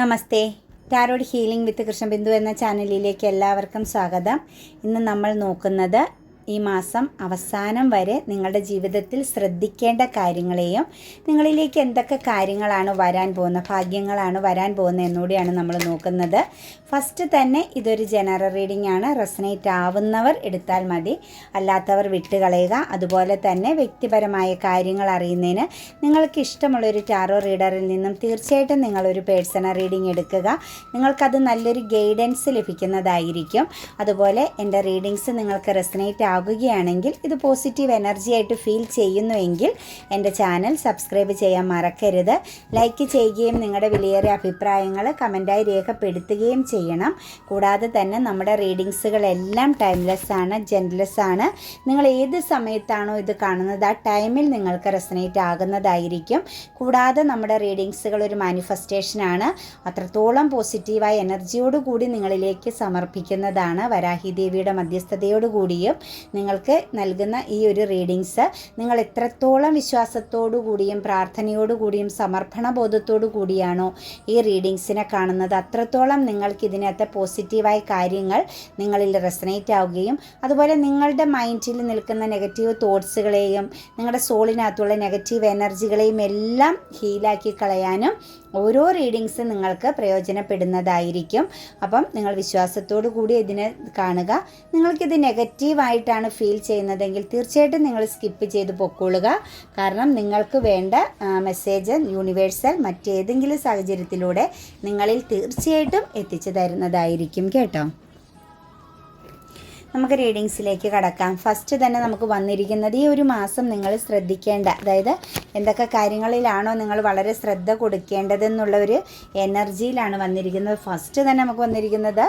Namaste. Tarot healing with Krishnabindu എന്ന ചാനലിലേക്ക് എല്ലാവർക്കും സ്വാഗതം. ഇന്ന് നമ്മൾ നോക്കുന്നത് ഈ മാസം അവസാനം വരെ നിങ്ങളുടെ ജീവിതത്തിൽ ശ്രദ്ധിക്കേണ്ട കാര്യങ്ങളെയും നിങ്ങളിലേക്ക് എന്തൊക്കെ കാര്യങ്ങളാണ് വരാൻ പോകുന്ന ഭാഗ്യങ്ങളാണ് വരാൻ പോകുന്നത് എന്നുകൂടിയാണ് നമ്മൾ നോക്കുന്നത്. ഫസ്റ്റ് തന്നെ ഇതൊരു ജനറൽ റീഡിംഗ് ആണ്. റെസനേറ്റ് ആവുന്നവർ എടുത്താൽ മതി. അല്ലാത്തവർ വിട്ടുകളയുക അതുപോലെ തന്നെ വ്യക്തിപരമായ കാര്യങ്ങൾ അറിയുന്നതിന് നിങ്ങൾക്ക് ഇഷ്ടമുള്ളൊരു ടാറോ റീഡറിൽ നിന്നും തീർച്ചയായിട്ടും നിങ്ങളൊരു പേഴ്സണൽ റീഡിംഗ് എടുക്കുക. നിങ്ങൾക്കത് നല്ലൊരു ഗൈഡൻസ് ലഭിക്കുന്നതായിരിക്കും. അതുപോലെ എന്റെ റീഡിങ്സ് നിങ്ങൾക്ക് റെസനേറ്റ് ആകുകയാണെങ്കിൽ ഇത് പോസിറ്റീവ് എനർജി ആയിട്ട് ഫീൽ ചെയ്യുന്നുവെങ്കിൽ എന്റെ ചാനൽ സബ്സ്ക്രൈബ് ചെയ്യാൻ മറക്കരുത്. ലൈക്ക് ചെയ്യുകയും നിങ്ങളുടെ വിലയേറിയ അഭിപ്രായങ്ങൾ കമന്റായി രേഖപ്പെടുത്തുകയും ചെയ്യണം. കൂടാതെ തന്നെ നമ്മുടെ റീഡിങ്സുകളെല്ലാം ടൈംലെസ് ആണ് ജെൻലെസ് ആണ്. നിങ്ങൾ ഏത് സമയത്താണോ ഇത് കാണുന്നത് ആ ടൈമിൽ നിങ്ങൾക്ക് റെസനേറ്റ് ആകുന്നതായിരിക്കും. കൂടാതെ നമ്മുടെ റീഡിങ്സുകൾ ഒരു മാനിഫെസ്റ്റേഷനാണ് അത്രത്തോളം പോസിറ്റീവായ എനർജിയോട് കൂടി നിങ്ങളിലേക്ക് സമർപ്പിക്കുന്നതാണ് വരാഹി ദേവിയുടെ മധ്യസ്ഥതയോട് കൂടിയും നിങ്ങൾക്ക് നൽകുന്ന ഈ ഒരു റീഡിങ്സ് നിങ്ങൾ എത്രത്തോളം വിശ്വാസത്തോടു കൂടിയും പ്രാർത്ഥനയോടു കൂടിയും സമർപ്പണ ബോധത്തോടു കൂടിയാണോ ഈ റീഡിങ്സിനെ കാണുന്നത് അത്രത്തോളം നിങ്ങൾക്ക് ഇതിനകത്തെ പോസിറ്റീവായ കാര്യങ്ങൾ നിങ്ങളിൽ റെസനേറ്റ് ആവുകയും അതുപോലെ നിങ്ങളുടെ മൈൻഡിൽ നിൽക്കുന്ന നെഗറ്റീവ് തോട്ട്സുകളെയും നിങ്ങളുടെ സോളിനകത്തുള്ള നെഗറ്റീവ് എനർജികളെയും എല്ലാം ഹീലാക്കി കളയാനും ഓരോ റീഡിങ്സ് നിങ്ങൾക്ക് പ്രയോജനപ്പെടുന്നതായിരിക്കും. അപ്പം നിങ്ങൾ വിശ്വാസത്തോടു കൂടി ഇതിനെ കാണുക. നിങ്ങൾക്കിത് നെഗറ്റീവായിട്ടാണ് ഫീൽ ചെയ്യുന്നതെങ്കിൽ തീർച്ചയായിട്ടും നിങ്ങൾ സ്കിപ്പ് ചെയ്ത് പൊക്കോളുക. കാരണം നിങ്ങൾക്ക് വേണ്ട മെസ്സേജ് യൂണിവേഴ്സൽ മറ്റേതെങ്കിലും സാഹചര്യത്തിലൂടെ നിങ്ങളിൽ തീർച്ചയായിട്ടും എത്തിച്ചു തരുന്നതായിരിക്കും കേട്ടോ. നമുക്ക് റീഡിങ്സിലേക്ക് കടക്കാം. ഫസ്റ്റ് തന്നെ നമുക്ക് വന്നിരിക്കുന്നത് ഈ ഒരു മാസം നിങ്ങൾ ശ്രദ്ധിക്കേണ്ട അതായത് എന്തൊക്കെ കാര്യങ്ങളിലാണോ നിങ്ങൾ വളരെ ശ്രദ്ധ കൊടുക്കേണ്ടതെന്നുള്ള ഒരു എനർജിയിലാണ് വന്നിരിക്കുന്നത്. ഫസ്റ്റ് തന്നെ നമുക്ക് വന്നിരിക്കുന്നത്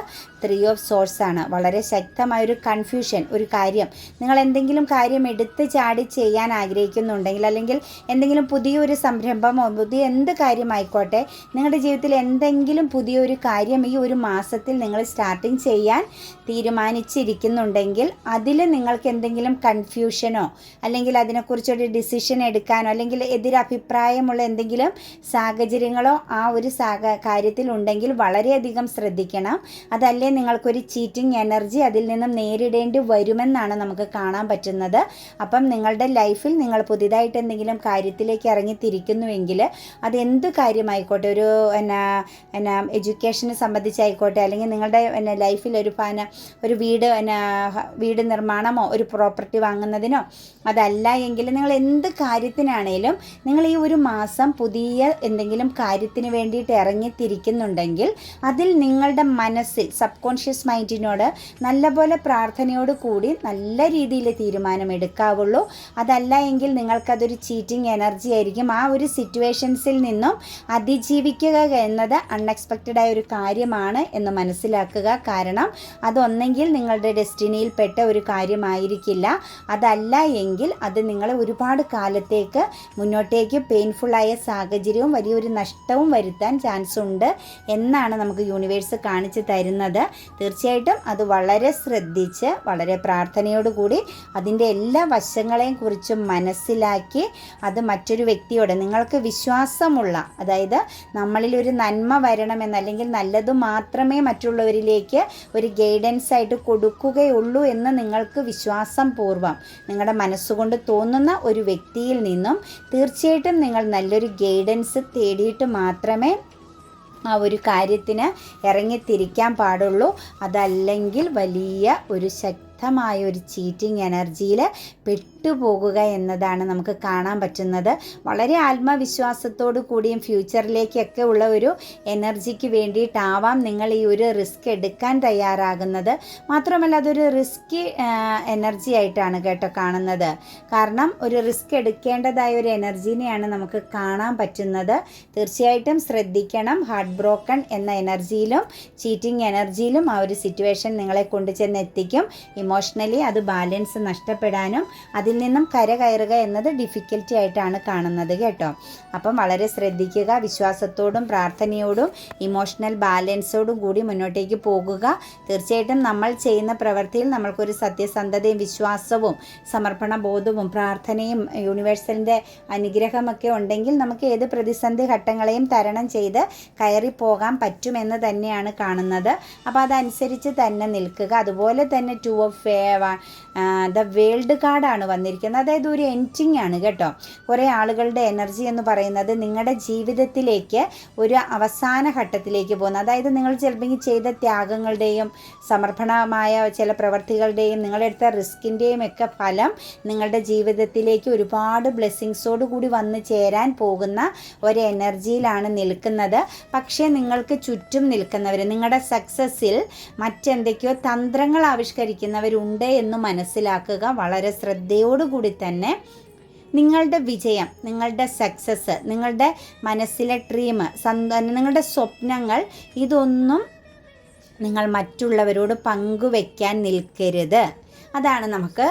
ത്രീ ഓഫ് സോഴ്സ് ആണ്. വളരെ ശക്തമായൊരു കൺഫ്യൂഷൻ ഒരു കാര്യം. നിങ്ങൾ എന്തെങ്കിലും കാര്യം എടുത്ത് ചാടി ചെയ്യാൻ ആഗ്രഹിക്കുന്നുണ്ടെങ്കിൽ അല്ലെങ്കിൽ എന്തെങ്കിലും പുതിയൊരു സംരംഭമോ പുതിയ എന്ത് കാര്യമായിക്കോട്ടെ നിങ്ങളുടെ ജീവിതത്തിൽ എന്തെങ്കിലും പുതിയൊരു കാര്യം ഈ ഒരു മാസത്തിൽ നിങ്ങൾ സ്റ്റാർട്ടിങ് ചെയ്യാൻ തീരുമാനിച്ചിരിക്കുന്നുണ്ടെങ്കിൽ അതിൽ നിങ്ങൾക്ക് എന്തെങ്കിലും കൺഫ്യൂഷനോ അല്ലെങ്കിൽ അതിനെക്കുറിച്ചൊരു ഡിസിഷൻ എടുക്കാനോ അല്ലെങ്കിൽ എതിരഭിപ്രായമുള്ള എന്തെങ്കിലും സാഹചര്യങ്ങളോ ആ ഒരു സാഹ കാര്യത്തിൽ ഉണ്ടെങ്കിൽ വളരെയധികം ശ്രദ്ധിക്കണം. അതല്ലേ നിങ്ങൾക്കൊരു ചീറ്റിംഗ് എനർജി അതിൽ നിന്നും നേരിടേണ്ടി വരുമെന്നാണ് നമുക്ക് കാണാൻ പറ്റുന്നത്. അപ്പം നിങ്ങളുടെ ലൈഫിൽ നിങ്ങൾ പുതിയതായിട്ട് എന്തെങ്കിലും കാര്യത്തിലേക്ക് ഇറങ്ങിത്തിരിക്കുന്നുവെങ്കിൽ അത് എന്ത് കാര്യമായിക്കോട്ടെ? ഒരു എന്നാ എന്നാ എഡ്യൂക്കേഷനെ സംബന്ധിച്ചായിക്കോട്ടെ? അല്ലെങ്കിൽ നിങ്ങളുടെ എന്നാ ലൈഫിൽ ഒരു പാന ഒരു വീട് എന്നാ വീട് നിർമ്മാണമോ ഒരു പ്രോപ്പർട്ടി വാങ്ങുന്നതിനോ അതല്ല എങ്കിൽ നിങ്ങൾ എന്ത് കാര്യത്തിനാണേലും നിങ്ങൾ ഈ ഒരു മാസം പുതിയ എന്തെങ്കിലും കാര്യത്തിന് വേണ്ടിയിട്ട് ഇറങ്ങിത്തിരിക്കുന്നുണ്ടെങ്കിൽ അതിൽ നിങ്ങളുടെ മനസ്സിൽ സബ് കോൺഷ്യസ് മൈൻഡിനോട് നല്ലപോലെ പ്രാർത്ഥനയോട് കൂടി നല്ല രീതിയിൽ തീരുമാനം എടുക്കാവുള്ളൂ അതല്ല എങ്കിൽ നിങ്ങൾക്കതൊരു ചീറ്റിംഗ് എനർജി ആയിരിക്കും. ആ ഒരു സിറ്റുവേഷൻസിൽ നിന്നും അതിജീവിക്കുക എന്നത് അൺഎക്സ്പെക്റ്റഡ് ആയ ഒരു കാര്യമാണ് എന്ന് മനസ്സിലാക്കുക. കാരണം അതൊന്നെങ്കിൽ നിങ്ങളുടെ ഡെസ്റ്റിനിയിൽപ്പെട്ട ഒരു കാര്യമായിരിക്കില്ല. അതല്ല എങ്കിൽ അത് നിങ്ങളെ ഒരുപാട് കാലത്തേക്ക് മുന്നോട്ടേക്ക് പെയിൻഫുള്ളായ സാഹചര്യവും വലിയൊരു നഷ്ടവും വരുത്താൻ ചാൻസ് ഉണ്ട് എന്നാണ് നമുക്ക് യൂണിവേഴ്സ് കാണിച്ചു തരുന്നത്. തീർച്ചയായിട്ടും അത് വളരെ ശ്രദ്ധിച്ച് വളരെ പ്രാർത്ഥനയോടുകൂടി അതിന്റെ എല്ലാ വശങ്ങളെയും കുറിച്ചും മനസ്സിലാക്കി അത് മറ്റൊരു വ്യക്തിയോട് നിങ്ങൾക്ക് വിശ്വാസമുള്ള അതായത് നമ്മളിൽ ഒരു നന്മ വരണമെന്ന് അല്ലെങ്കിൽ നല്ലത് മാത്രമേ മറ്റുള്ളവരിലേക്ക് ഒരു ഗൈഡൻസ് ആയിട്ട് കൊടുക്കുകയുള്ളൂ എന്ന് നിങ്ങൾക്ക് വിശ്വാസം പൂർവം. നിങ്ങളുടെ മനസ്സുകൊണ്ട് തോന്നുന്ന ഒരു വ്യക്തിയിൽ നിന്നും തീർച്ചയായിട്ടും നിങ്ങൾ നല്ലൊരു ഗൈഡൻസ് തേടിയിട്ട് മാത്രമേ ആ ഒരു കാര്യത്തിന് ഇറങ്ങിത്തിരിക്കാൻ പാടുള്ളൂ. അതല്ലെങ്കിൽ വലിയ ഒരു ശക്തമായ ഒരു ചീറ്റിംഗ് എനർജിയിൽ പെട്ടുപോകുക എന്നതാണ് നമുക്ക് കാണാൻ പറ്റുന്നത്. വളരെ ആത്മവിശ്വാസത്തോടു കൂടിയും ഫ്യൂച്ചറിലേക്കൊക്കെ ഉള്ള ഒരു എനർജിക്ക് വേണ്ടിയിട്ടാവാം നിങ്ങൾ ഈ ഒരു റിസ്ക് എടുക്കാൻ തയ്യാറാകുന്നത്. മാത്രമല്ല അതൊരു റിസ്ക് എനർജി ആയിട്ടാണ് കേട്ടോ കാണുന്നത്. കാരണം ഒരു റിസ്ക് എടുക്കേണ്ടതായ ഒരു എനർജീനെയാണ് നമുക്ക് കാണാൻ പറ്റുന്നത്. തീർച്ചയായിട്ടും ശ്രദ്ധിക്കണം. ഹാർട്ട് ബ്രോക്കൺ എന്ന എനർജിയിലും ചീറ്റിംഗ് എനർജിയിലും ആ ഒരു സിറ്റുവേഷൻ നിങ്ങളെ കൊണ്ടുചെന്ന് എത്തിക്കും ഇമോഷണലി അത് ബാലൻസ് നഷ്ടപ്പെടാനും അതിൽ നിന്നും കരകയറുക എന്നത് ഡിഫിക്കൽറ്റി ആയിട്ടാണ് കാണുന്നത് കേട്ടോ. അപ്പം വളരെ ശ്രദ്ധിക്കുക വിശ്വാസത്തോടും പ്രാർത്ഥനയോടും ഇമോഷണൽ ബാലൻസോടും കൂടി മുന്നോട്ടേക്ക് പോകുക. തീർച്ചയായിട്ടും നമ്മൾ ചെയ്യുന്ന പ്രവൃത്തിയിൽ നമ്മൾക്കൊരു സത്യസന്ധതയും വിശ്വാസവും സമർപ്പണ ബോധവും പ്രാർത്ഥനയും യൂണിവേഴ്സലിന്റെ അനുഗ്രഹമൊക്കെ ഉണ്ടെങ്കിൽ നമുക്ക് ഏത് പ്രതിസന്ധി ഘട്ടങ്ങളെയും തരണം ചെയ്ത് കയറിപ്പോകാൻ പറ്റുമെന്ന് തന്നെയാണ് കാണുന്നത്. അപ്പോൾ അതനുസരിച്ച് തന്നെ നിൽക്കുക. അതുപോലെ തന്നെ two of ofeba the world കാർഡാണ് വന്നിരിക്കുന്നത്. അതായത് ഒരു എന്റിങ് ആണ് കേട്ടോ. കുറേ ആളുകളുടെ എനർജി എന്ന് പറയുന്നത് നിങ്ങളുടെ ജീവിതത്തിലേക്ക് ഒരു അവസാന ഘട്ടത്തിലേക്ക് പോകുന്നത് അതായത് നിങ്ങൾ ചിലപ്പോൾ ചെയ്ത ത്യാഗങ്ങളുടെയും സമർപ്പണമായ ചില പ്രവർത്തികളുടെയും നിങ്ങളെടുത്ത റിസ്കിന്റെയും ഒക്കെ ഫലം നിങ്ങളുടെ ജീവിതത്തിലേക്ക് ഒരുപാട് ബ്ലെസ്സിങ്സോട് കൂടി വന്ന് ചേരാൻ പോകുന്ന ഒരു എനർജിയിലാണ് നിൽക്കുന്നത്. പക്ഷേ നിങ്ങൾക്ക് ചുറ്റും നിൽക്കുന്നവർ നിങ്ങളുടെ സക്സസ്സിൽ മറ്റെന്തൊക്കെയോ തന്ത്രങ്ങൾ ആവിഷ്കരിക്കുന്നവരുണ്ട് എന്ന് മനസ്സിലാക്കുക. വളരെ ശ്രദ്ധയോടുകൂടി തന്നെ നിങ്ങളുടെ വിജയം നിങ്ങളുടെ സക്സസ് നിങ്ങളുടെ മനസ്സിലെ ഡ്രീം നിങ്ങളുടെ സ്വപ്നങ്ങൾ ഇതൊന്നും നിങ്ങൾ മറ്റുള്ളവരോട് പങ്കുവെക്കാൻ നിൽക്കരുത്. അതാണ് നമുക്ക്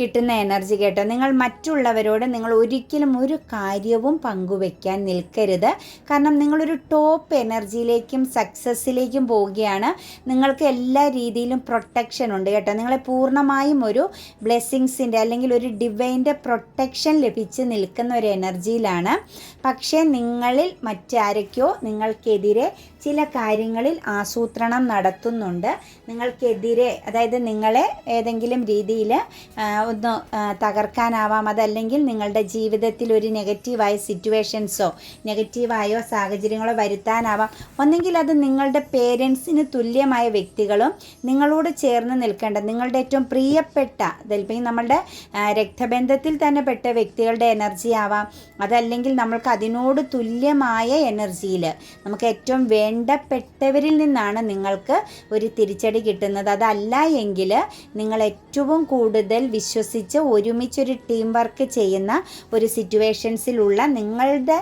കിട്ടുന്ന എനർജി കേട്ടോ. നിങ്ങൾ മറ്റുള്ളവരോട് നിങ്ങൾ ഒരിക്കലും ഒരു കാര്യവും പങ്കുവെക്കാൻ നിൽക്കരുത്. കാരണം നിങ്ങളൊരു ടോപ്പ് എനർജിയിലേക്കും സക്സസ്സിലേക്കും പോവുകയാണ്. നിങ്ങൾക്ക് എല്ലാ രീതിയിലും പ്രൊട്ടക്ഷൻ ഉണ്ട് കേട്ടോ. നിങ്ങളെ പൂർണമായും ഒരു ബ്ലെസ്സിങ്സിന്റെ അല്ലെങ്കിൽ ഒരു ഡിവൈന്റെ പ്രൊട്ടക്ഷൻ ലഭിച്ച് നിൽക്കുന്ന ഒരു എനർജിയിലാണ് പക്ഷേ നിങ്ങളിൽ മറ്റാരൊക്കെയോ നിങ്ങൾക്കെതിരെ ചില കാര്യങ്ങളിൽ ആസൂത്രണം നടത്തുന്നുണ്ട്. നിങ്ങൾക്കെതിരെ അതായത് നിങ്ങളെ ഏതെങ്കിലും രീതിയിൽ ഒന്ന് തകർക്കാനാവാം. അതല്ലെങ്കിൽ നിങ്ങളുടെ ജീവിതത്തിൽ ഒരു നെഗറ്റീവായ സിറ്റുവേഷൻസോ നെഗറ്റീവായോ സാഹചര്യങ്ങളോ വരുത്താനാവാം. ഒന്നെങ്കിൽ അത് നിങ്ങളുടെ പേരൻസിന് തുല്യമായ വ്യക്തികളും നിങ്ങളോട് ചേർന്ന് നിൽക്കേണ്ട നിങ്ങളുടെ ഏറ്റവും പ്രിയപ്പെട്ട ചിലപ്പോൾ നമ്മളുടെ രക്തബന്ധത്തിൽ തന്നെ പെട്ട വ്യക്തികളുടെ എനർജി ആവാം. അതല്ലെങ്കിൽ നമ്മൾക്ക് അതിനോട് തുല്യമായ എനർജിയിൽ നമുക്ക് ഏറ്റവും വേണ്ടപ്പെട്ടവരിൽ നിന്നാണ് നിങ്ങൾക്ക് ഒരു തിരിച്ചടി കിട്ടുന്നത്. അതല്ല എങ്കിൽ നിങ്ങൾ ഏറ്റവും കൂടുതൽ വിശ്വ വിശ്വസിച്ച് ഒരുമിച്ചൊരു ടീം വർക്ക് ചെയ്യുന്ന ഒരു സിറ്റുവേഷൻസിലുള്ള നിങ്ങളുടെ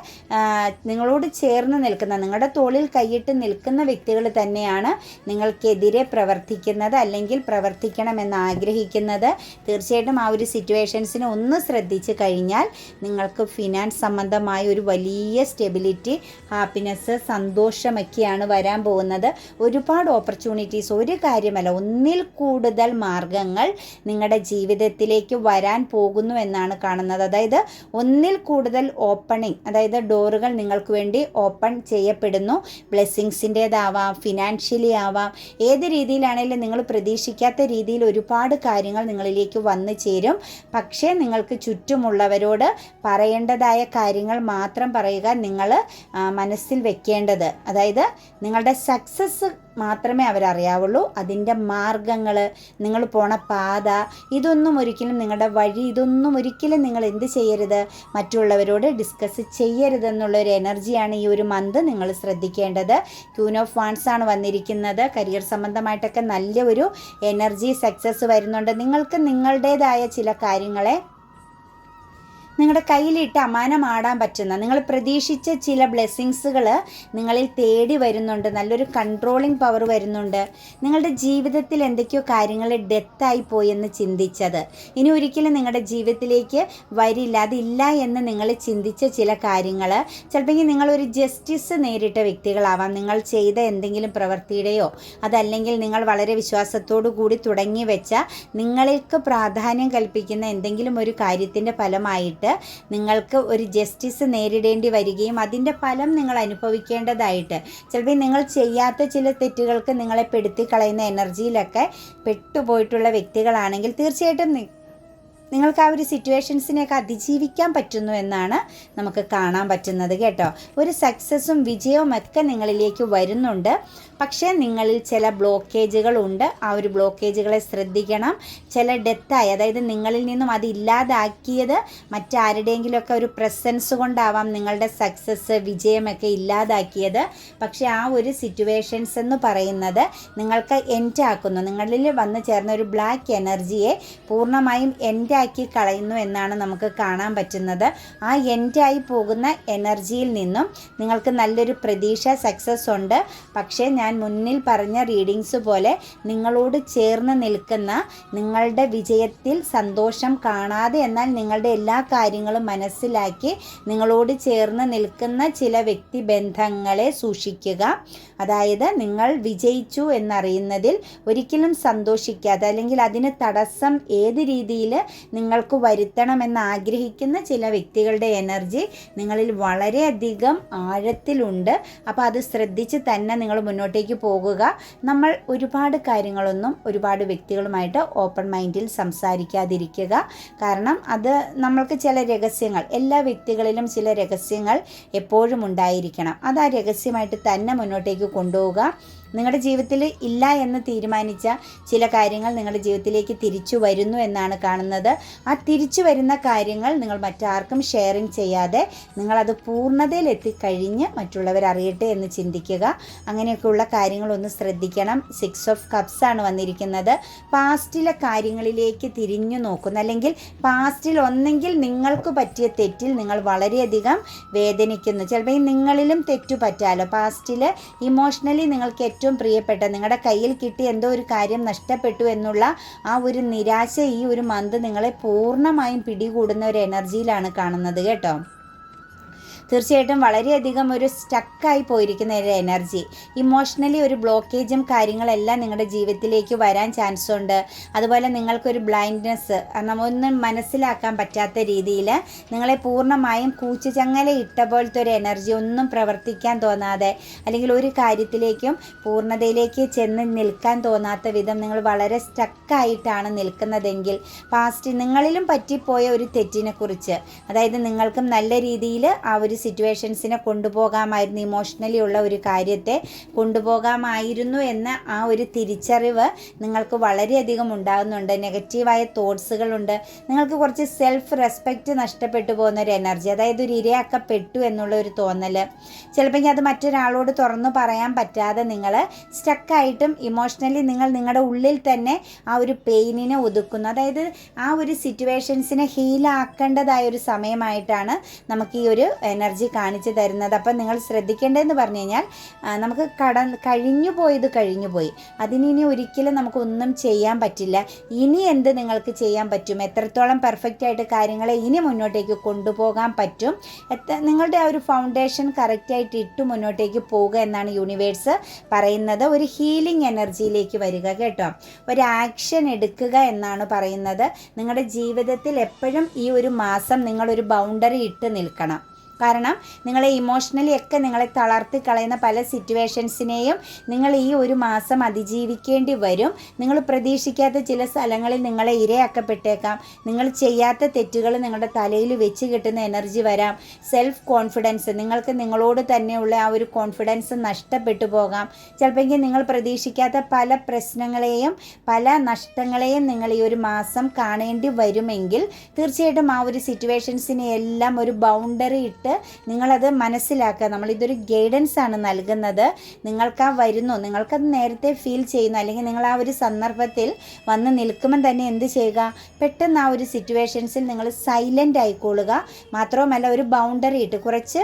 നിങ്ങളോട് ചേർന്ന് നിൽക്കുന്ന നിങ്ങളുടെ തോളിൽ കൈയിട്ട് നിൽക്കുന്ന വ്യക്തികൾ തന്നെയാണ് നിങ്ങൾക്കെതിരെ പ്രവർത്തിക്കുന്നത് അല്ലെങ്കിൽ പ്രവർത്തിക്കണമെന്ന് ആഗ്രഹിക്കുന്നത്. തീർച്ചയായിട്ടും ആ ഒരു സിറ്റുവേഷൻസിനെ ഒന്ന് ശ്രദ്ധിച്ചു കഴിഞ്ഞാൽ നിങ്ങൾക്ക് ഫിനാൻസ് സംബന്ധമായ ഒരു വലിയ സ്റ്റെബിലിറ്റി ഹാപ്പിനെസ് സന്തോഷമൊക്കെയാണ് വരാൻ പോകുന്നത്. ഒരുപാട് ഓപ്പർച്യൂണിറ്റീസ് ഒരു കാര്യമല്ല ഒന്നിൽ കൂടുതൽ മാർഗങ്ങൾ നിങ്ങളുടെ ജീവിതത്തിൽ ഇതിലേക്ക് വരാൻ പോകുന്നു എന്നാണ് കാണുന്നത്. അതായത് ഒന്നിൽ കൂടുതൽ ഓപ്പണിംഗ് അതായത് ഡോറുകൾ നിങ്ങൾക്ക് വേണ്ടി ഓപ്പൺ ചെയ്യപ്പെടുന്നു. ബ്ലെസ്സിങ്സിന്റേതാവാം ഫിനാൻഷ്യലി ആവാം ഏത് രീതിയിലാണെങ്കിലും നിങ്ങൾ പ്രതീക്ഷിക്കാത്ത രീതിയിൽ ഒരുപാട് കാര്യങ്ങൾ നിങ്ങളിലേക്ക് വന്നു ചേരും. പക്ഷേ നിങ്ങൾക്ക് ചുറ്റുമുള്ളവരോട് പറയേണ്ടതായ കാര്യങ്ങൾ മാത്രം പറയുക നിങ്ങൾ മനസ്സിൽ വെക്കേണ്ടത്. അതായത് നിങ്ങളുടെ സക്സസ് മാത്രമേ അവരറിയാവുള്ളൂ. അതിന്റെ മാർഗങ്ങൾ നിങ്ങൾ പോണ പാത ഇതൊന്നും ഒരിക്കലും നിങ്ങളുടെ വഴി ഇതൊന്നും ഒരിക്കലും നിങ്ങൾ എന്ത് ചെയ്യരുത്? മറ്റുള്ളവരോട് ഡിസ്കസ് ചെയ്യരുതെന്നുള്ള ഒരു എനർജിയാണ് ഈ ഒരു മന്ത് നിങ്ങൾ ശ്രദ്ധിക്കേണ്ടത്. ക്യൂൻ ഓഫ് വാൺസ് ആണ് വന്നിരിക്കുന്നത്. കരിയർ സംബന്ധമായിട്ടൊക്കെ നല്ല ഒരു എനർജി സക്സസ് വരുന്നുണ്ട്. നിങ്ങൾക്ക് നിങ്ങളുടേതായ ചില കാര്യങ്ങളെ നിങ്ങളുടെ കയ്യിലിട്ട് അമാനമാടാൻ പറ്റുന്ന നിങ്ങൾ പ്രതീക്ഷിച്ച ചില ബ്ലെസ്സിങ്സുകൾ നിങ്ങളിൽ തേടി വരുന്നുണ്ട് നല്ലൊരു കൺട്രോളിങ് പവർ വരുന്നുണ്ട്. നിങ്ങളുടെ ജീവിതത്തിൽ എന്തൊക്കെയോ കാര്യങ്ങൾ ഡെത്തായി പോയി എന്ന് ചിന്തിച്ചത്. ഇനി ഒരിക്കലും നിങ്ങളുടെ ജീവിതത്തിലേക്ക് വരില്ല അതില്ല എന്ന് നിങ്ങൾ ചിന്തിച്ച ചില കാര്യങ്ങൾ ചിലപ്പോൾ നിങ്ങളൊരു ജസ്റ്റിസ് നേരിട്ട വ്യക്തികളാവാം. നിങ്ങൾ ചെയ്ത എന്തെങ്കിലും പ്രവൃത്തിയുടെയോ അതല്ലെങ്കിൽ നിങ്ങൾ വളരെ വിശ്വാസത്തോടു കൂടി തുടങ്ങി വെച്ച നിങ്ങൾക്ക് പ്രാധാന്യം കൽപ്പിക്കുന്ന എന്തെങ്കിലും ഒരു കാര്യത്തിന്റെ ഫലമായിട്ട് നിങ്ങൾക്ക് ഒരു ജസ്റ്റിസ് നേരിടേണ്ടി വരികയും അതിന്റെ ഫലം നിങ്ങൾ അനുഭവിക്കേണ്ടതായിട്ട്. ചിലപ്പോൾ നിങ്ങൾ ചെയ്യാത്ത ചില തെറ്റുകൾക്ക് നിങ്ങളെ പെടുത്തി കളയുന്ന എനർജിയിലൊക്കെ പെട്ടുപോയിട്ടുള്ള വ്യക്തികളാണെങ്കിൽ തീർച്ചയായിട്ടും നിങ്ങൾക്ക് ആ ഒരു സിറ്റുവേഷൻസിനെയൊക്കെ അതിജീവിക്കാൻ പറ്റുന്നു എന്നാണ് നമുക്ക് കാണാൻ പറ്റുന്നത് കേട്ടോ. ഒരു സക്സസ്സും വിജയവും ഒക്കെ നിങ്ങളിലേക്ക് വരുന്നുണ്ട്. പക്ഷേ നിങ്ങളിൽ ചില ബ്ലോക്കേജുകൾ ഉണ്ട്. ആ ഒരു ബ്ലോക്കേജുകളെ ശ്രദ്ധിക്കണം. ചില ഡെത്തായി അതായത് നിങ്ങളിൽ നിന്നും അത് ഇല്ലാതാക്കിയത് മറ്റാരുടെയെങ്കിലുമൊക്കെ ഒരു പ്രസൻസ് കൊണ്ടാവാം നിങ്ങളുടെ സക്സസ് വിജയമൊക്കെ ഇല്ലാതാക്കിയത്. പക്ഷേ ആ ഒരു സിറ്റുവേഷൻസ് എന്ന് പറയുന്നത് നിങ്ങൾക്ക് എൻഡ് ആക്കുന്നു. നിങ്ങളിൽ വന്നു ചേർന്ന ഒരു ബ്ലാക്ക് എനർജിയെ പൂർണമായും എൻഡ് എൻഡാക്കി കളയുന്നു എന്നാണ് നമുക്ക് കാണാൻ പറ്റുന്നത്. ആ എൻഡായി പോകുന്ന എനർജിയിൽ നിന്നും നിങ്ങൾക്ക് നല്ലൊരു പ്രതീക്ഷ സക്സസ് ഉണ്ട്. പക്ഷേ ഞാൻ മുന്നിൽ പറഞ്ഞ റീഡിങ്സ് പോലെ നിങ്ങളോട് ചേർന്ന് നിൽക്കുന്ന നിങ്ങളുടെ വിജയത്തിൽ സന്തോഷം കാണാതെ എന്നാൽ നിങ്ങളുടെ എല്ലാ കാര്യങ്ങളും മനസ്സിലാക്കി നിങ്ങളോട് ചേർന്ന് നിൽക്കുന്ന ചില വ്യക്തിബന്ധങ്ങളെ സൂക്ഷിക്കുക. അതായത് നിങ്ങൾ വിജയിച്ചു എന്നറിയുന്നതിൽ ഒരിക്കലും സന്തോഷിക്കാതെ അല്ലെങ്കിൽ അതിന് തടസ്സം ഏത് രീതിയിൽ നിങ്ങൾക്ക് വരുത്തണമെന്ന് ആഗ്രഹിക്കുന്ന ചില വ്യക്തികളുടെ എനർജി നിങ്ങളിൽ വളരെയധികം ആഴത്തിലുണ്ട്. അപ്പോൾ അത് ശ്രദ്ധിച്ച് തന്നെ നിങ്ങൾ മുന്നോട്ടേക്ക് പോകുക. നമ്മൾ ഒരുപാട് കാര്യങ്ങളൊന്നും ഒരുപാട് വ്യക്തികളുമായിട്ട് ഓപ്പൺ മൈൻഡിൽ സംസാരിക്കാതിരിക്കുക. കാരണം അത് നമ്മൾക്ക് ചില രഹസ്യങ്ങൾ എല്ലാ വ്യക്തികളിലും ചില രഹസ്യങ്ങൾ എപ്പോഴും ഉണ്ടായിരിക്കണം. അത് ആ രഹസ്യമായിട്ട് തന്നെ മുന്നോട്ടേക്ക് കൊണ്ടുപോവുക. നിങ്ങളുടെ ജീവിതത്തിൽ ഇല്ല എന്ന് തീരുമാനിച്ച ചില കാര്യങ്ങൾ നിങ്ങളുടെ ജീവിതത്തിലേക്ക് തിരിച്ചു വരുന്നു എന്നാണ് കാണുന്നത്. ആ തിരിച്ചു വരുന്ന കാര്യങ്ങൾ നിങ്ങൾ മറ്റാർക്കും ഷെയറിങ് ചെയ്യാതെ നിങ്ങളത് പൂർണതയിൽ എത്തിക്കഴിഞ്ഞ് മറ്റുള്ളവർ അറിയട്ടെ എന്ന് ചിന്തിക്കുക. അങ്ങനെയൊക്കെയുള്ള കാര്യങ്ങളൊന്ന് ശ്രദ്ധിക്കണം. സിക്സ് ഓഫ് കപ്സ് ആണ് വന്നിരിക്കുന്നത്. പാസ്റ്റിലെ കാര്യങ്ങളിലേക്ക് തിരിഞ്ഞു നോക്കുന്ന. അല്ലെങ്കിൽ പാസ്റ്റിൽ ഒന്നെങ്കിൽ നിങ്ങൾക്ക് പറ്റിയ തെറ്റിൽ നിങ്ങൾ വളരെയധികം വേദനിക്കുന്നു. ചിലപ്പോൾ നിങ്ങളിലും തെറ്റു പറ്റാലോ. പാസ്റ്റിൽ ഇമോഷണലി നിങ്ങൾക്ക് ഏറ്റവും പ്രിയപ്പെട്ട നിങ്ങളുടെ കയ്യിൽ കിട്ടി എന്തോ ഒരു കാര്യം നഷ്ടപ്പെട്ടു എന്നുള്ള ആ ഒരു നിരാശ ഈ ഒരു മന്ത് നിങ്ങളെ പൂർണമായും പിടികൂടുന്ന ഒരു എനർജിയിലാണ് കാണുന്നത് കേട്ടോ. തീർച്ചയായിട്ടും വളരെയധികം ഒരു സ്റ്റക്കായി പോയിരിക്കുന്ന ഒരു എനർജി ഇമോഷണലി ഒരു ബ്ലോക്കേജും കാര്യങ്ങളെല്ലാം നിങ്ങളുടെ ജീവിതത്തിലേക്ക് വരാൻ ചാൻസ് ഉണ്ട്. അതുപോലെ നിങ്ങൾക്കൊരു ബ്ലൈൻഡ്നെസ് നമ്മൊന്നും മനസ്സിലാക്കാൻ പറ്റാത്ത രീതിയിൽ നിങ്ങളെ പൂർണമായും കൂച്ചുചങ്ങല ഇട്ട പോലത്തെ ഒരു എനർജി ഒന്നും പ്രവർത്തിക്കാൻ തോന്നാതെ അല്ലെങ്കിൽ ഒരു കാര്യത്തിലേക്കും പൂർണതയിലേക്ക് ചെന്ന് നിൽക്കാൻ തോന്നാത്ത വിധം നിങ്ങൾ വളരെ സ്റ്റക്കായിട്ടാണ് നിൽക്കുന്നതെങ്കിൽ പാസ്റ്റ് നിങ്ങളിലും പറ്റിപ്പോയ ഒരു തെറ്റിനെക്കുറിച്ച് അതായത് നിങ്ങൾക്കും നല്ല രീതിയിൽ ആ ഒരു സിറ്റുവേഷൻസിനെ കൊണ്ടുപോകാമായിരുന്നു ഇമോഷണലി ഉള്ള ഒരു കാര്യത്തെ കൊണ്ടുപോകാമായിരുന്നു എന്ന ആ ഒരു തിരിച്ചറിവ് നിങ്ങൾക്ക് വളരെയധികം ഉണ്ടാകുന്നുണ്ട്. നെഗറ്റീവായ തോട്ട്സുകളുണ്ട് നിങ്ങൾക്ക് കുറച്ച് സെൽഫ് റെസ്പെക്റ്റ് നഷ്ടപ്പെട്ടു പോകുന്ന ഒരു എനർജി അതായത് ഒരു ഇരയാക്കപ്പെട്ടു എന്നുള്ള ഒരു തോന്നൽ. ചിലപ്പോൾ അത് മറ്റൊരാളോട് തുറന്നു പറയാൻ പറ്റാതെ നിങ്ങൾ സ്റ്റക്കായിട്ടും ഇമോഷണലി നിങ്ങൾ നിങ്ങളുടെ ഉള്ളിൽ തന്നെ ആ ഒരു പെയിനിനെ ഒതുക്കുന്നു. അതായത് ആ ഒരു സിറ്റുവേഷൻസിനെ ഹീലാക്കേണ്ടതായ ഒരു സമയമായിട്ടാണ് നമുക്ക് ഈ ഒരു എനർജി കാണിച്ചു തരുന്നത്. അപ്പം നിങ്ങൾ ശ്രദ്ധിക്കേണ്ടതെന്ന് പറഞ്ഞു കഴിഞ്ഞാൽ നമുക്ക് കട കഴിഞ്ഞു പോയത് കഴിഞ്ഞു പോയി. അതിനി ഒരിക്കലും നമുക്കൊന്നും ചെയ്യാൻ പറ്റില്ല. ഇനി എന്ത് നിങ്ങൾക്ക് ചെയ്യാൻ പറ്റും? എത്രത്തോളം പെർഫെക്റ്റ് ആയിട്ട് കാര്യങ്ങളെ ഇനി മുന്നോട്ടേക്ക് കൊണ്ടുപോകാൻ പറ്റും? എത്ര നിങ്ങളുടെ ആ ഒരു ഫൗണ്ടേഷൻ കറക്റ്റായിട്ട് ഇട്ട് മുന്നോട്ടേക്ക് പോവുക എന്നാണ് യൂണിവേഴ്സ് പറയുന്നത്. ഒരു ഹീലിംഗ് എനർജിയിലേക്ക് വരിക കേട്ടോ. ഒരു ആക്ഷൻ എടുക്കുക എന്നാണ് പറയുന്നത്. നിങ്ങളുടെ ജീവിതത്തിൽ എപ്പോഴും ഈ ഒരു മാസം നിങ്ങളൊരു ബൗണ്ടറി ഇട്ട് നിൽക്കണം. കാരണം നിങ്ങളെ ഇമോഷണലി ഒക്കെ നിങ്ങളെ തളർത്തി കളയുന്ന പല സിറ്റുവേഷൻസിനെയും നിങ്ങൾ ഈ ഒരു മാസം അതിജീവിക്കേണ്ടി വരും. നിങ്ങൾ പ്രതീക്ഷിക്കാത്ത ചില സ്ഥലങ്ങളിൽ നിങ്ങളെ ഇരയാക്കപ്പെട്ടേക്കാം. നിങ്ങൾ ചെയ്യാത്ത തെറ്റുകൾ നിങ്ങളുടെ തലയിൽ വെച്ച് കിട്ടുന്ന എനർജി വരാം. സെൽഫ് കോൺഫിഡൻസ് നിങ്ങൾക്ക് നിങ്ങളോട് തന്നെയുള്ള ആ ഒരു കോൺഫിഡൻസ് നഷ്ടപ്പെട്ടു പോകാം. ചിലപ്പോൾ നിങ്ങൾ പ്രതീക്ഷിക്കാത്ത പല പ്രശ്നങ്ങളെയും പല നഷ്ടങ്ങളെയും നിങ്ങൾ ഈ ഒരു മാസം കാണേണ്ടി വരുമെങ്കിൽ തീർച്ചയായിട്ടും ആ ഒരു സിറ്റുവേഷൻസിനെ എല്ലാം ഒരു ബൗണ്ടറി ഇട്ട് നിങ്ങളത് മനസ്സിലാക്കുക. നമ്മളിതൊരു ഗൈഡൻസ് ആണ് നൽകുന്നത്. നിങ്ങൾക്ക് ആ വരുന്നു. നിങ്ങൾക്കത് നേരത്തെ ഫീൽ ചെയ്യുന്നു. അല്ലെങ്കിൽ നിങ്ങൾ ആ ഒരു സന്ദർഭത്തിൽ വന്ന് നിൽക്കുമ്പോൾ തന്നെ എന്ത് ചെയ്യുക? പെട്ടെന്ന് ആ ഒരു സിറ്റുവേഷൻസിൽ നിങ്ങൾ സൈലന്റ് ആയിക്കൊള്ളുക. മാത്രവുമല്ല ഒരു ബൗണ്ടറി ഇട്ട് കുറച്ച്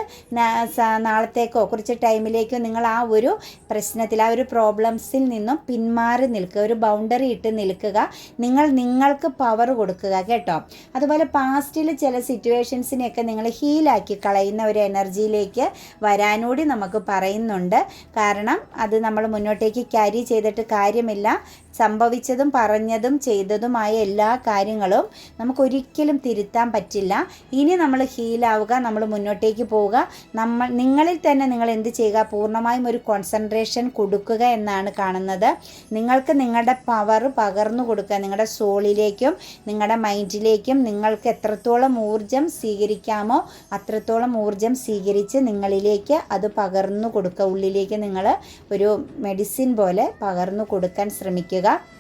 നാളത്തേക്കോ കുറച്ച് ടൈമിലേക്കോ നിങ്ങൾ ആ ഒരു പ്രശ്നത്തിൽ ആ ഒരു പ്രോബ്ലംസിൽ നിന്നും പിന്മാറി നിൽക്കുക. ഒരു ബൗണ്ടറി ഇട്ട് നിൽക്കുക. നിങ്ങൾ നിങ്ങൾക്ക് പവർ കൊടുക്കുക. കേട്ടോ? അതുപോലെ പാസ്റ്റിൽ ചില സിറ്റുവേഷൻസിനെയൊക്കെ നിങ്ങൾ ഹീലാക്കി കളയുന്ന ഒരു എനർജിയിലേക്ക് വരാനൂടി നമുക്ക് പറയുന്നുണ്ട്. കാരണം അത് നമ്മൾ മുന്നോട്ടേക്ക് ക്യാരി ചെയ്തിട്ട് കാര്യമില്ല. സംഭവിച്ചതും പറഞ്ഞതും ചെയ്തതുമായ എല്ലാ കാര്യങ്ങളും നമുക്കൊരിക്കലും തിരുത്താൻ പറ്റില്ല. ഇനി നമ്മൾ ഹീലാവുക നമ്മൾ മുന്നോട്ടേക്ക് പോവുക. നമ്മൾ നിങ്ങളിൽ തന്നെ നിങ്ങൾ എന്ത് ചെയ്യുക? പൂർണമായും ഒരു കോൺസെൻട്രേഷൻ കൊടുക്കുക എന്നാണ് കാണുന്നത്. നിങ്ങൾക്ക് നിങ്ങളുടെ പവർ പകർന്നു കൊടുക്കുക. നിങ്ങളുടെ സോളിലേക്കും നിങ്ങളുടെ മൈൻഡിലേക്കും നിങ്ങൾക്ക് എത്രത്തോളം ഊർജം സ്വീകരിക്കാമോ അത്രത്തോളം ഊർജം സ്വീകരിച്ച് നിങ്ങളിലേക്ക് അത് പകർന്നു കൊടുക്കുക. ഉള്ളിലേക്ക് നിങ്ങൾ ഒരു മെഡിസിൻ പോലെ പകർന്നു കൊടുക്കാൻ ശ്രമിക്കുക. కొద్దిగా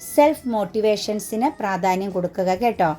സെൽഫ് മോട്ടിവേഷൻസിന് പ്രാധാന്യം കൊടുക്കുക കേട്ടോ.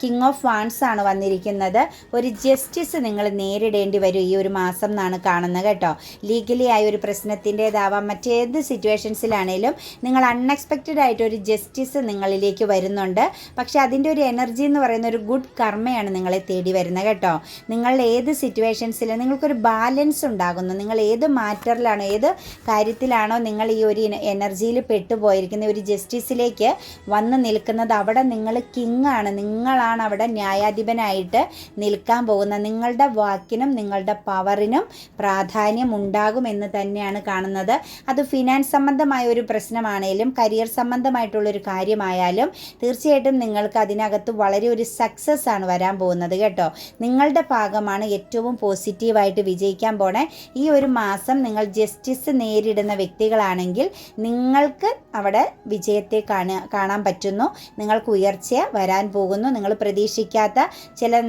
കിങ് ഓഫ് വാൺസ് ആണ് വന്നിരിക്കുന്നത്. ഒരു ജസ്റ്റിസ് നിങ്ങൾ നേരിടേണ്ടി വരും ഈ ഒരു മാസം എന്നാണ് കാണുന്നത് കേട്ടോ. ലീഗലി ആയ ഒരു പ്രശ്നത്തിന്റെതാവാം. മറ്റേത് സിറ്റുവേഷൻസിലാണേലും നിങ്ങൾ അൺഎക്സ്പെക്റ്റഡ് ആയിട്ട് ഒരു ജസ്റ്റിസ് നിങ്ങളിലേക്ക് വരുന്നുണ്ട്. പക്ഷെ അതിന്റെ ഒരു എനർജി എന്ന് പറയുന്ന ഒരു ഗുഡ് കർമ്മയാണ് നിങ്ങളെ തേടി വരുന്നത് കേട്ടോ. നിങ്ങൾ ഏത് സിറ്റുവേഷൻസിൽ നിങ്ങൾക്കൊരു ബാലൻസ് ഉണ്ടാകുന്നു. നിങ്ങൾ ഏത് മാറ്ററിലാണോ ഏത് കാര്യത്തിലാണോ നിങ്ങൾ ഈ ഒരു എനർജിയിൽ പെട്ടുപോയിരിക്കുന്ന ഒരു ജസ്റ്റിസിലേക്ക് വന്ന് നിൽക്കുന്നത് അവിടെ നിങ്ങൾ കിങ് ആണ് നിങ്ങളാണ് അവിടെ ന്യായാധിപനായിട്ട് നിൽക്കാൻ പോകുന്നത്. നിങ്ങളുടെ വാക്കിനും നിങ്ങളുടെ പവറിനും പ്രാധാന്യം ഉണ്ടാകും എന്ന് തന്നെയാണ് കാണുന്നത്. അത് ഫിനാൻസ് സംബന്ധമായ ഒരു പ്രശ്നമാണേലും കരിയർ സംബന്ധമായിട്ടുള്ളൊരു കാര്യമായാലും തീർച്ചയായിട്ടും നിങ്ങൾക്ക് അതിനകത്ത് വളരെ ഒരു സക്സസ് ആണ് വരാൻ പോകുന്നത് കേട്ടോ. നിങ്ങളുടെ ഭാഗമാണ് ഏറ്റവും പോസിറ്റീവായിട്ട് വിജയിക്കാൻ പോണേ. ഈ ഒരു മാസം നിങ്ങൾ ജസ്റ്റിസ് നേരിടുന്ന വ്യക്തികളാണെങ്കിൽ നിങ്ങൾക്ക് അവിടെ വിജയത്തെ കാണാ കാണാൻ പറ്റുന്നു. നിങ്ങൾക്ക് ഉയർച്ച വരാൻ പോകുന്നു. നിങ്ങൾ പ്രതീക്ഷിക്കാത്ത ചില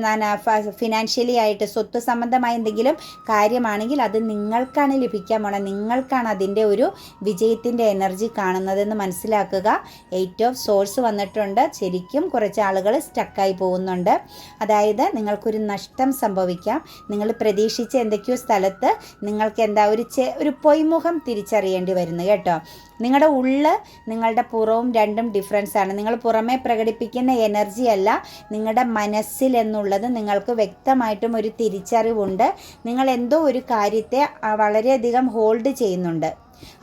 ഫിനാൻഷ്യലി ആയിട്ട് സ്വത്ത് സംബന്ധമായ എന്തെങ്കിലും കാര്യമാണെങ്കിൽ അത് നിങ്ങൾക്കാണ് ലഭിക്കാൻ പോണത് നിങ്ങൾക്കാണ് അതിന്റെ ഒരു വിജയത്തിന്റെ എനർജി കാണുന്നതെന്ന് മനസ്സിലാക്കുക. എയ്റ്റ് ഓഫ് സോഴ്സ് വന്നിട്ടുണ്ട്. ശരിക്കും കുറച്ച് ആളുകൾ സ്റ്റക്കായി പോകുന്നുണ്ട്. അതായത് നിങ്ങൾക്കൊരു നഷ്ടം സംഭവിക്കാം. നിങ്ങൾ പ്രതീക്ഷിച്ച എന്തൊക്കെയോ സ്ഥലത്ത് നിങ്ങൾക്ക് എന്താ ഒരു ചെ ഒരു പൊയ്മുഖം തിരിച്ചറിയേണ്ടി വരുന്നു കേട്ടോ. നിങ്ങളുടെ ഉള്ള് നിങ്ങളുടെ പുറവും രണ്ടും ഡിഫറൻസ് ആണ്. നിങ്ങൾ പുറമേ പ്രകടിപ്പിക്കുന്ന എനർജി അല്ല നിങ്ങളുടെ മനസ്സിൽ എന്നുള്ളത് നിങ്ങൾക്ക് വ്യക്തമായിട്ടും ഒരു തിരിച്ചറിവുണ്ട്. നിങ്ങൾ എന്തോ ഒരു കാര്യത്തെ വളരെയധികം ഹോൾഡ് ചെയ്യുന്നുണ്ട്.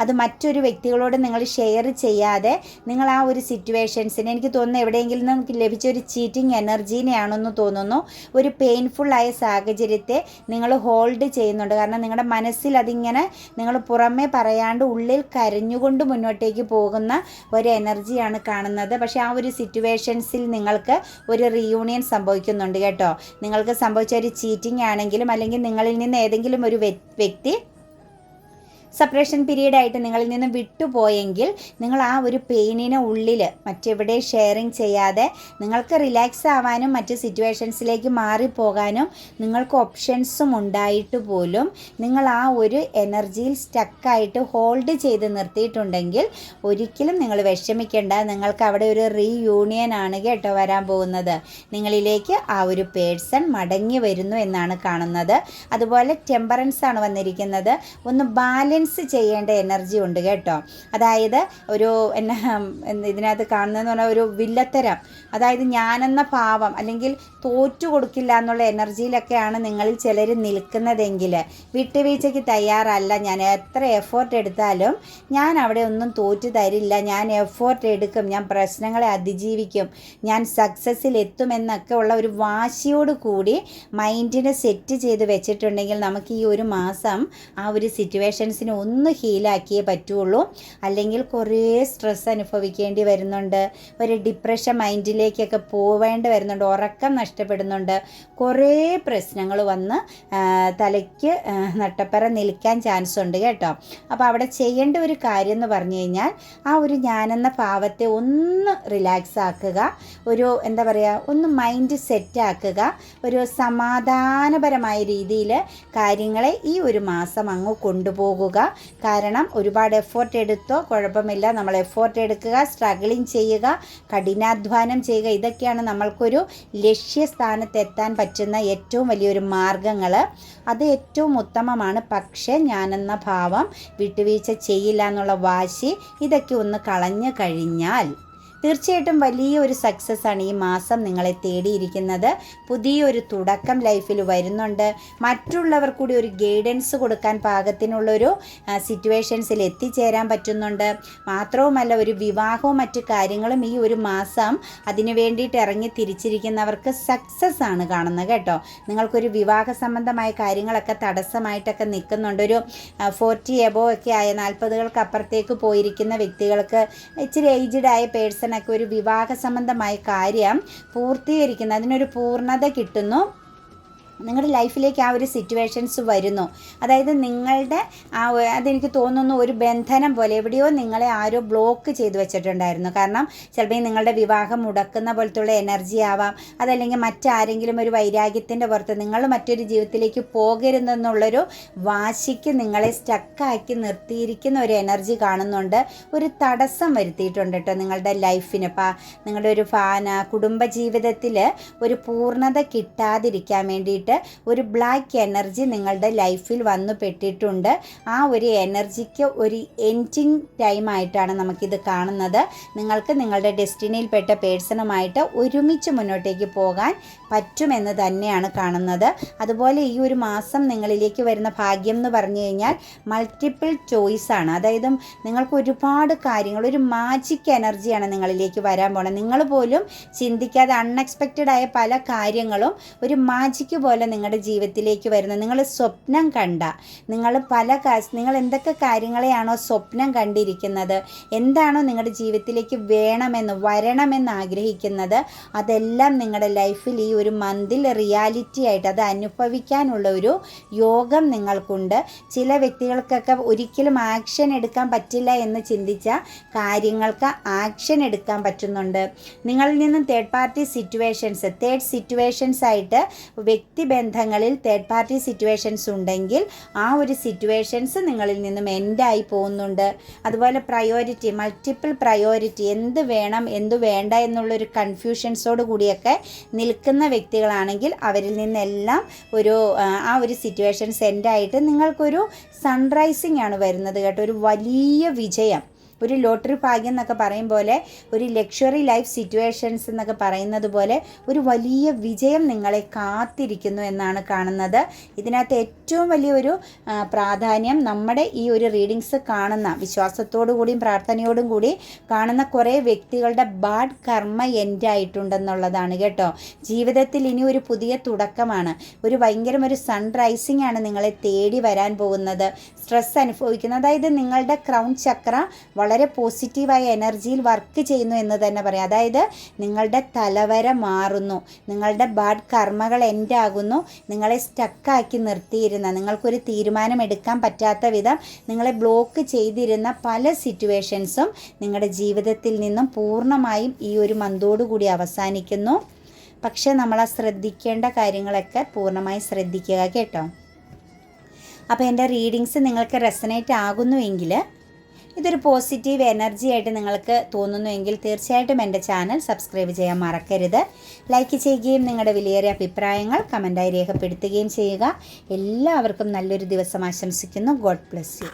അത് മറ്റൊരു വ്യക്തികളോട് നിങ്ങൾ ഷെയർ ചെയ്യാതെ നിങ്ങൾ ആ ഒരു സിറ്റുവേഷൻസിന് എനിക്ക് തോന്നുന്നു എവിടെയെങ്കിലും നമുക്ക് ലഭിച്ച ഒരു ചീറ്റിംഗ് എനർജീനെയാണെന്ന് തോന്നുന്നു. ഒരു പെയിൻഫുള്ളായ സാഹചര്യത്തെ നിങ്ങൾ ഹോൾഡ് ചെയ്യുന്നുണ്ട്. കാരണം നിങ്ങളുടെ മനസ്സിൽ അതിങ്ങനെ നിങ്ങൾ പുറമേ പറയാണ്ട് ഉള്ളിൽ കരഞ്ഞുകൊണ്ട് മുന്നോട്ടേക്ക് പോകുന്ന ഒരു എനർജിയാണ് കാണുന്നത്. പക്ഷേ ആ ഒരു സിറ്റുവേഷൻസിൽ നിങ്ങൾക്ക് ഒരു റീയൂണിയൻ സംഭവിക്കുന്നുണ്ട് കേട്ടോ. നിങ്ങൾക്ക് സംഭവിച്ച ഒരു ചീറ്റിംഗ് ആണെങ്കിലും അല്ലെങ്കിൽ നിങ്ങളിൽ നിന്ന് ഏതെങ്കിലും ഒരു വ്യക്തി സെപ്പറേഷൻ പീരീഡ് ആയിട്ട് നിങ്ങളിൽ നിന്ന് വിട്ടുപോയെങ്കിൽ നിങ്ങൾ ആ ഒരു പെയിനിനെ ഉള്ളിൽ മറ്റെവിടെ ഷെയറിങ് ചെയ്യാതെ നിങ്ങൾക്ക് റിലാക്സ് ആവാനും മറ്റ് സിറ്റുവേഷൻസിലേക്ക് മാറിപ്പോകാനും നിങ്ങൾക്ക് ഓപ്ഷൻസും ഉണ്ടായിട്ട് പോലും നിങ്ങൾ ആ ഒരു എനർജിയിൽ സ്റ്റക്കായിട്ട് ഹോൾഡ് ചെയ്ത് നിർത്തിയിട്ടുണ്ടെങ്കിൽ ഒരിക്കലും നിങ്ങൾ വിഷമിക്കേണ്ട. നിങ്ങൾക്ക് അവിടെ ഒരു റീയൂണിയൻ ആണ് കേട്ടോ വരാൻ പോകുന്നത്. നിങ്ങളിലേക്ക് ആ ഒരു പേഴ്സൺ മടങ്ങി വരുന്നു എന്നാണ് കാണുന്നത്. അതുപോലെ ടെമ്പറൻസ് ആണ് വന്നിരിക്കുന്നത്. ഒന്ന് ബാലൻസ് ബാലൻസ് ചെയ്യേണ്ട എനർജി ഉണ്ട് കേട്ടോ. അതായത് ഒരു എന്നെ ഇതിനകത്ത് കാണുന്നതെന്ന് പറഞ്ഞാൽ ഒരു വില്ലത്തരം. അതായത് ഞാനെന്ന ഭാവം അല്ലെങ്കിൽ തോറ്റു കൊടുക്കില്ല എന്നുള്ള എനർജിയിലൊക്കെയാണ് നിങ്ങളിൽ ചിലർ നിൽക്കുന്നതെങ്കിൽ. വിട്ടുവീഴ്ചയ്ക്ക് തയ്യാറല്ല. ഞാൻ എത്ര എഫേർട്ട് എടുത്താലും ഞാൻ അവിടെ ഒന്നും തോറ്റു തരില്ല. ഞാൻ എഫേർട്ട് എടുക്കും. ഞാൻ പ്രശ്നങ്ങളെ അതിജീവിക്കും. ഞാൻ സക്സസ്സിൽ എത്തുമെന്നൊക്കെ ഉള്ള ഒരു വാശിയോട് കൂടി മൈൻഡിനെ സെറ്റ് ചെയ്ത് വെച്ചിട്ടുണ്ടെങ്കിൽ നമുക്ക് ഈ ഒരു മാസം ആ ഒരു സിറ്റുവേഷൻസിന് ഒന്ന് ഹീലാക്കിയേ പറ്റുള്ളൂ. അല്ലെങ്കിൽ കുറേ സ്ട്രെസ് അനുഭവിക്കേണ്ടി വരുന്നുണ്ട്. ഒരു ഡിപ്രഷൻ മൈൻഡിലേക്കൊക്കെ പോവേണ്ടി വരുന്നുണ്ട്. ഉറക്കം നഷ്ടപ്പെടുന്നുണ്ട്. കുറേ പ്രശ്നങ്ങൾ വന്ന് തലയ്ക്ക് നട്ടപ്പറ നിൽക്കാൻ ചാൻസ് ഉണ്ട് കേട്ടോ. അപ്പോൾ അവിടെ ചെയ്യേണ്ട ഒരു കാര്യം എന്ന് പറഞ്ഞു കഴിഞ്ഞാൽ ആ ഒരു ഞാനെന്ന ഭാവത്തെ ഒന്ന് റിലാക്സ് ആക്കുക. ഒരു എന്താ പറയുക ഒന്ന് മൈൻഡ് സെറ്റ് ആക്കുക. ഒരു സമാധാനപരമായ രീതിയിൽ കാര്യങ്ങളെ ഈ ഒരു മാസം അങ്ങ് കൊണ്ടുപോകുക. കാരണം ഒരുപാട് എഫോർട്ട് എടുത്തോ കുഴപ്പമില്ല. നമ്മൾ എഫോർട്ട് എടുക്കുക സ്ട്രഗിളിങ് ചെയ്യുക കഠിനാധ്വാനം ചെയ്യുക ഇതൊക്കെയാണ് നമ്മൾക്കൊരു ലക്ഷ്യസ്ഥാനത്ത് എത്താൻ പറ്റുന്ന ഏറ്റവും വലിയൊരു മാർഗങ്ങൾ അത് ഏറ്റവും ഉത്തമമാണ്. പക്ഷേ ഞാനെന്ന ഭാവം വിട്ടുവീഴ്ച ചെയ്യില്ല എന്നുള്ള വാശി ഇതൊക്കെ ഒന്ന് കളഞ്ഞു കഴിഞ്ഞാൽ തീർച്ചയായിട്ടും വലിയ ഒരു സക്സസ് ആണ് ഈ മാസം നിങ്ങളെ തേടിയിരിക്കുന്നത്. പുതിയൊരു തുടക്കം ലൈഫിൽ വരുന്നുണ്ട്. മറ്റുള്ളവർ കൂടി ഒരു ഗൈഡൻസ് കൊടുക്കാൻ പാകത്തിനുള്ളൊരു സിറ്റുവേഷൻസിൽ എത്തിച്ചേരാൻ പറ്റുന്നുണ്ട്. മാത്രവുമല്ല ഒരു വിവാഹവും മറ്റു കാര്യങ്ങളും ഈ ഒരു മാസം അതിനു വേണ്ടിയിട്ട് ഇറങ്ങി തിരിച്ചിരിക്കുന്നവർക്ക് സക്സസ് ആണ് കാണുന്നത് കേട്ടോ. നിങ്ങൾക്കൊരു വിവാഹ സംബന്ധമായ കാര്യങ്ങളൊക്കെ തടസ്സമായിട്ടൊക്കെ നിൽക്കുന്നുണ്ട്. ഒരു ഫോർട്ടി എബോ ഒക്കെ ആയ നാൽപ്പതുകൾക്ക് അപ്പുറത്തേക്ക് പോയിരിക്കുന്ന വ്യക്തികൾക്ക് ഇച്ചിരി ഏജ്ഡ് ആയ പേഴ്സൺ പുരുഷനൊക്കെ ഒരു വിവാഹ സംബന്ധമായ കാര്യം പൂർത്തീകരിക്കുന്ന അതിനൊരു പൂർണത കിട്ടുന്നു. നിങ്ങളുടെ ലൈഫിലേക്ക് ആ ഒരു സിറ്റുവേഷൻസ് വരുന്നു. അതായത് നിങ്ങളുടെ ആ അതെനിക്ക് തോന്നുന്നു ഒരു ബന്ധനം പോലെ എവിടെയോ നിങ്ങളെ ആരോ ബ്ലോക്ക് ചെയ്തു വെച്ചിട്ടുണ്ടായിരുന്നു. കാരണം ചിലപ്പോൾ നിങ്ങളുടെ വിവാഹം മുടക്കുന്ന പോലത്തുള്ള എനർജി ആവാം. അതല്ലെങ്കിൽ മറ്റാരെങ്കിലും ഒരു വൈരാഗ്യത്തിന്റെ പുറത്ത് നിങ്ങൾ മറ്റൊരു ജീവിതത്തിലേക്ക് പോകരുതെന്നുള്ളൊരു വാശിക്ക് നിങ്ങളെ സ്റ്റക്കാക്കി നിർത്തിയിരിക്കുന്ന ഒരു എനർജി കാണുന്നുണ്ട്. ഒരു തടസ്സം വരുത്തിയിട്ടുണ്ട് കേട്ടോ നിങ്ങളുടെ ലൈഫിന്. ഇപ്പം നിങ്ങളുടെ ഒരു ഫാന കുടുംബ ജീവിതത്തിൽ ഒരു പൂർണത കിട്ടാതിരിക്കാൻ വേണ്ടിയിട്ട് ഒരു ബ്ലാക്ക് എനർജി നിങ്ങളുടെ ലൈഫിൽ വന്നു പെട്ടിട്ടുണ്ട്. ആ ഒരു എനർജിക്ക് ഒരു എൻഡിങ് ടൈം ആയിട്ടാണ് നമുക്കിത് കാണുന്നത്. നിങ്ങൾക്ക് നിങ്ങളുടെ ഡെസ്റ്റിനിയിൽപ്പെട്ട പേഴ്സണുമായിട്ട് ഒരുമിച്ച് മുന്നോട്ടേക്ക് പോകാൻ പറ്റുമെന്ന് തന്നെയാണ് കാണുന്നത്. അതുപോലെ ഈ ഒരു മാസം നിങ്ങളിലേക്ക് വരുന്ന ഭാഗ്യം എന്ന് പറഞ്ഞു കഴിഞ്ഞാൽ മൾട്ടിപ്പിൾ ചോയ്സ് ആണ്. അതായത് നിങ്ങൾക്ക് ഒരുപാട് കാര്യങ്ങൾ ഒരു മാജിക് എനർജിയാണ് നിങ്ങളിലേക്ക് വരാൻ പോണത്. നിങ്ങൾ പോലും ചിന്തിക്കാതെ അൺഎക്സ്പെക്റ്റഡ് ആയ പല കാര്യങ്ങളും ഒരു മാജിക് പോലെ നിങ്ങളുടെ ജീവിതത്തിലേക്ക് വരുന്നത് നിങ്ങൾ സ്വപ്നം കണ്ട നിങ്ങൾ പല നിങ്ങൾ എന്തൊക്കെ കാര്യങ്ങളെയാണോ സ്വപ്നം കണ്ടിരിക്കുന്നത് എന്താണോ നിങ്ങളുടെ ജീവിതത്തിലേക്ക് വേണമെന്ന് വരണമെന്ന് ആഗ്രഹിക്കുന്നത് അതെല്ലാം നിങ്ങളുടെ ലൈഫിൽ ഈ ഒരു മന്തിൽ റിയാലിറ്റി ആയിട്ട് അത് അനുഭവിക്കാനുള്ള ഒരു യോഗം നിങ്ങൾക്കുണ്ട്. ചില വ്യക്തികൾക്കൊക്കെ ഒരിക്കലും ആക്ഷൻ എടുക്കാൻ പറ്റില്ല എന്ന് ചിന്തിച്ച കാര്യങ്ങൾക്ക് ആക്ഷൻ എടുക്കാൻ പറ്റുന്നുണ്ട്. നിങ്ങളിൽ നിന്നും third party situations third situations ആയിട്ട് വ്യക്തിബന്ധങ്ങളിൽ തേർഡ് പാർട്ടി സിറ്റുവേഷൻസ് ഉണ്ടെങ്കിൽ ആ ഒരു സിറ്റുവേഷൻസ് നിങ്ങളിൽ നിന്നും എൻഡായി പോകുന്നുണ്ട്. അതുപോലെ പ്രയോറിറ്റി മൾട്ടിപ്പിൾ പ്രയോറിറ്റി എന്ത് വേണം എന്ത് വേണ്ട എന്നുള്ളൊരു കൺഫ്യൂഷൻസോട് കൂടിയൊക്കെ നിൽക്കുന്ന വ്യക്തികളാണെങ്കിൽ അവരിൽ നിന്നെല്ലാം ഒരു ആ, ഒരു സിറ്റുവേഷൻ സെൻഡായിട്ട് നിങ്ങൾക്കൊരു സൺറൈസിങ് ആണ് വരുന്നത് കേട്ടോ. ഒരു വലിയ വിജയം. ഒരു ലോട്ടറി ഭാഗ്യം എന്നൊക്കെ പറയും പോലെ ഒരു ലക്ഷറി ലൈഫ് സിറ്റുവേഷൻസ് എന്നൊക്കെ പറയുന്നത് പോലെ ഒരു വലിയ വിജയം നിങ്ങളെ കാത്തിരിക്കുന്നു എന്നാണ് കാണുന്നത്. ഇതിനകത്ത് ഏറ്റവും വലിയൊരു പ്രാധാന്യം നമ്മുടെ ഈ ഒരു റീഡിങ്സ് കാണുന്ന വിശ്വാസത്തോടു കൂടിയും പ്രാർത്ഥനയോടും കൂടി കാണുന്ന കുറേ വ്യക്തികളുടെ ബാഡ് കർമ്മ എൻഡ് ആയിട്ടുണ്ടെന്നുള്ളതാണ് കേട്ടോ. ജീവിതത്തിൽ ഇനി ഒരു പുതിയ തുടക്കമാണ്. ഒരു ഭയങ്കരം ഒരു സൺറൈസിംഗ് ആണ് നിങ്ങളെ തേടി വരാൻ പോകുന്നത്. സ്ട്രെസ് അനുഭവിക്കുന്നത് അതായത് നിങ്ങളുടെ ക്രൗൺ ചക്ര വളരെ പോസിറ്റീവായ എനർജിയിൽ വർക്ക് ചെയ്യുന്നു എന്ന് തന്നെ പറയാം. അതായത് നിങ്ങളുടെ തലവര മാറുന്നു നിങ്ങളുടെ ബാഡ് കർമ്മകൾ എൻഡ് എൻഡാകുന്നു നിങ്ങളെ സ്റ്റക്കാക്കി നിർത്തിയിരുന്ന നിങ്ങൾക്കൊരു തീരുമാനം എടുക്കാൻ പറ്റാത്ത വിധം നിങ്ങളെ ബ്ലോക്ക് ചെയ്തിരുന്ന പല സിറ്റുവേഷൻസും നിങ്ങളുടെ ജീവിതത്തിൽ നിന്നും പൂർണമായും ഈ ഒരു മന്തോടുകൂടി അവസാനിക്കുന്നു. പക്ഷേ നമ്മൾ ആ ശ്രദ്ധിക്കേണ്ട കാര്യങ്ങളൊക്കെ പൂർണമായി ശ്രദ്ധിക്കുക കേട്ടോ. അപ്പോൾ എന്റെ റീഡിങ്സ് നിങ്ങൾക്ക് റെസനേറ്റ് ആകുന്നുവെങ്കിൽ ഇതൊരു പോസിറ്റീവ് എനർജി ആയിട്ട് നിങ്ങൾക്ക് തോന്നുന്നുവെങ്കിൽ തീർച്ചയായിട്ടും എന്റെ ചാനൽ സബ്സ്ക്രൈബ് ചെയ്യാൻ മറക്കരുത്. ലൈക്ക് ചെയ്യുകയും നിങ്ങളുടെ വിലയേറിയ അഭിപ്രായങ്ങൾ കമന്റായി രേഖപ്പെടുത്തുകയും ചെയ്യുക. എല്ലാവർക്കും നല്ലൊരു ദിവസം ആശംസിക്കുന്നു. God bless you